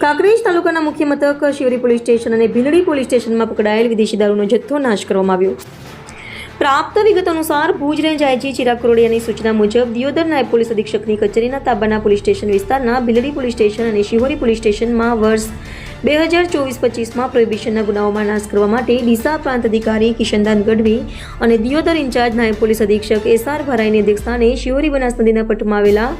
કાંકરેજ તાલુકાના મુખ્ય મથક શિવરી પોલીસ સ્ટેશન અને ભીલડી પોલીસ સ્ટેશનમાં પકડાયેલ વિદેશી દારૂનો જથ્થો નાશ કરવામાં આવ્યો. પ્રાપ્ત વિગત અનુસાર ભુજ રેન્જ આઈજી ચિરાગ કરોડિયાની સૂચના મુજબ દિયોદર નાયબ પોલીસ અધિક્ષકની કચેરીના તાબાના પોલીસ સ્ટેશન વિસ્તારના ભીલડી પોલીસ સ્ટેશન અને શિહોરી પોલીસ સ્ટેશનમાં વર્ષ બે હજાર ચોવીસ પચીસમાં પ્રોહિબિશનના ગુનાઓમાં નાશ કરવા માટે ડીસા પ્રાંત અધિકારી કિશનદાન ગઢવી અને દિયોદર ઇન્ચાર્જ નાયબ પોલીસ અધિક્ષક એસ આર ભરાઈની અધ્યક્ષસ્થાને શિહોરી બનાસ નદીના પટમાં આવેલા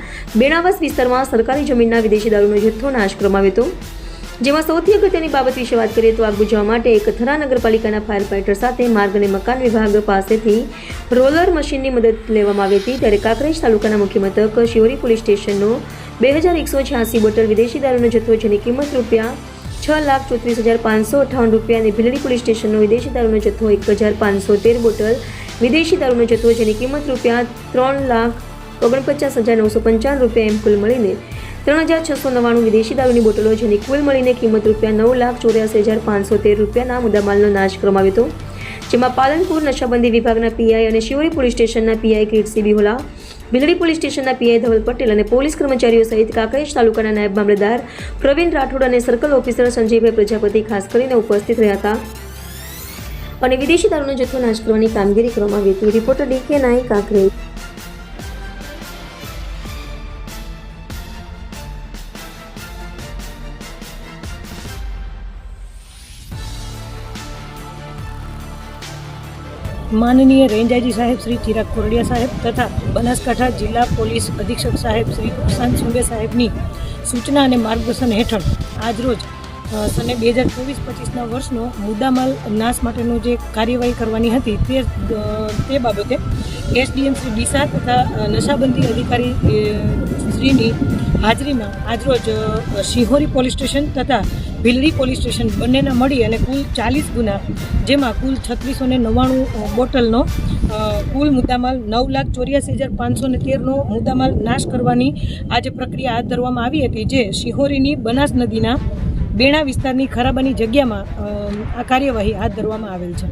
બેણાવસ વિસ્તારમાં સરકારી જમીનના વિદેશી દારૂનો જથ્થો નાશ કરવામાં આવ્યો હતો. જેમાં સૌથી અગત્યની બાબત વિશે વાત કરીએ તો આગ બુઝાવવા માટે એક થરા નગરપાલિકાના ફાયર ફાઇટર સાથે માર્ગ અને મકાન વિભાગ પાસેથી રોલર મશીનની મદદ લેવામાં આવી હતી. ત્યારે કાંકરેજ તાલુકાના મુખ્ય મથક શિવરી પોલીસ સ્ટેશનનો બે હજાર એકસો છ્યાસી બોટલ વિદેશી દારૂનો જથ્થો જેની કિંમત રૂપિયા છ લાખ ચોત્રીસ હજાર પાંચસો અઠાવન રૂપિયાની ભીલડી પોલીસ સ્ટેશનનો વિદેશી દારૂનો જથ્થો, એક હજાર પાંચસો તેર બોટલ, વિદેશી દારૂનો જથ્થો જેની કિંમત રૂપિયા ત્રણ લાખ ઓગણપચાસ હજાર નવસો પંચાવન રૂપિયા એમ કુલ મળીને ત્રણ હજાર છસો નવ્વાણું વિદેશી દારૂની બોટલો જેની કુલ મળીને કિંમત રૂપિયા નવ લાખ ચોર્યાસી હજાર પાંચસો તેર રૂપિયાના મુદ્દામાલનો નાશ કરવામાં આવ્યો હતો. જેમાં પાલનપુર નશાબંધી વિભાગના પીઆઈ અને શિવરી પોલીસ સ્ટેશનના પીઆઈ કીર્તિ બિહોલા બિલડી પોલીસ સ્ટેશનના પીઆઈ ધવલ પટેલ અને પોલીસ કર્મચારીઓ સહિત કાંકરેજ તાલુકાના નાયબ મામલતદાર પ્રવીણ રાઠોડ અને સર્કલ ઓફિસર સંજયભાઈ પ્રજાપતિ ખાસ કરીને ઉપસ્થિત રહ્યા હતા. અને વિદેશી દારૂનો જથ્થો નાશ કરવાની કામગીરી કરવામાં આવી હતી. રિપોર્ટર ડીકે નાઈ કાંકરેજ. માનનીય રેન્જ સાહેબ શ્રી ચિરાગ કોરડિયા સાહેબ તથા બનાસકાંઠા જિલ્લા પોલીસ અધિક્ષક સાહેબ શ્રી પ્રશાંત સુંબે સાહેબની સૂચના અને માર્ગદર્શન હેઠળ આજરોજ સને બે હજાર ચોવીસ પચીસના વર્ષનો મુદ્દામાલ નાશ માટેનો જે કાર્યવાહી કરવાની હતી તે તે બાબતે એસડીએમ શ્રી ડીસા તથા નશાબંધી અધિકારી શ્રીની હાજરીમાં આજરોજ શિહોરી પોલીસ સ્ટેશન તથા ભીલડી પોલીસ સ્ટેશન બંનેના મળી અને કુલ ચાલીસ ગુના, જેમાં કુલ છત્રીસો ને નવ્વાણું બોટલનો કુલ મુદ્દામાલ નવ લાખ ચોર્યાસી હજાર પાંચસો ને તેરનો મુદ્દામાલ નાશ કરવાની આજે પ્રક્રિયા હાથ ધરવામાં આવી હતી, જે શિહોરીની બનાસ નદીના બેણા વિસ્તારની ખરાબાની જગ્યામાં આ કાર્યવાહી હાથ ધરવામાં આવેલ છે.